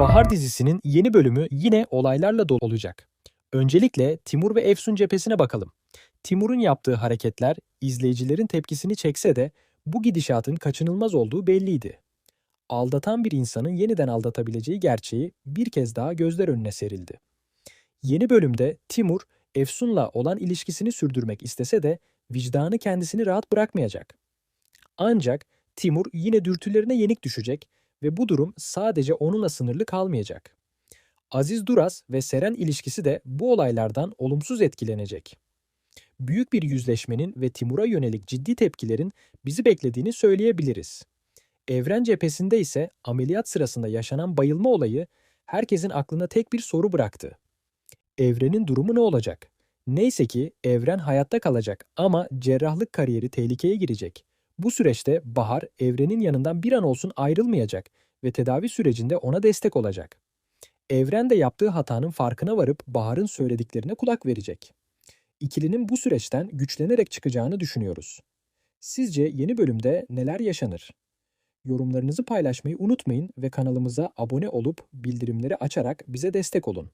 Bahar dizisinin yeni bölümü yine olaylarla dolu olacak. Öncelikle Timur ve Efsun cephesine bakalım. Timur'un yaptığı hareketler izleyicilerin tepkisini çekse de bu gidişatın kaçınılmaz olduğu belliydi. Aldatan bir insanın yeniden aldatabileceği gerçeği bir kez daha gözler önüne serildi. Yeni bölümde Timur, Efsun'la olan ilişkisini sürdürmek istese de vicdanı kendisini rahat bırakmayacak. Ancak Timur yine dürtülerine yenik düşecek ve bu durum sadece onunla sınırlı kalmayacak. Aziz Duras ve Seren ilişkisi de bu olaylardan olumsuz etkilenecek. Büyük bir yüzleşmenin ve Timur'a yönelik ciddi tepkilerin bizi beklediğini söyleyebiliriz. Evren cephesinde ise ameliyat sırasında yaşanan bayılma olayı herkesin aklına tek bir soru bıraktı. Evren'in durumu ne olacak? Neyse ki Evren hayatta kalacak ama cerrahlık kariyeri tehlikeye girecek. Bu süreçte Bahar Evren'in yanından bir an olsun ayrılmayacak ve tedavi sürecinde ona destek olacak. Evren de yaptığı hatanın farkına varıp Bahar'ın söylediklerine kulak verecek. İkilinin bu süreçten güçlenerek çıkacağını düşünüyoruz. Sizce yeni bölümde neler yaşanır? Yorumlarınızı paylaşmayı unutmayın ve kanalımıza abone olup bildirimleri açarak bize destek olun.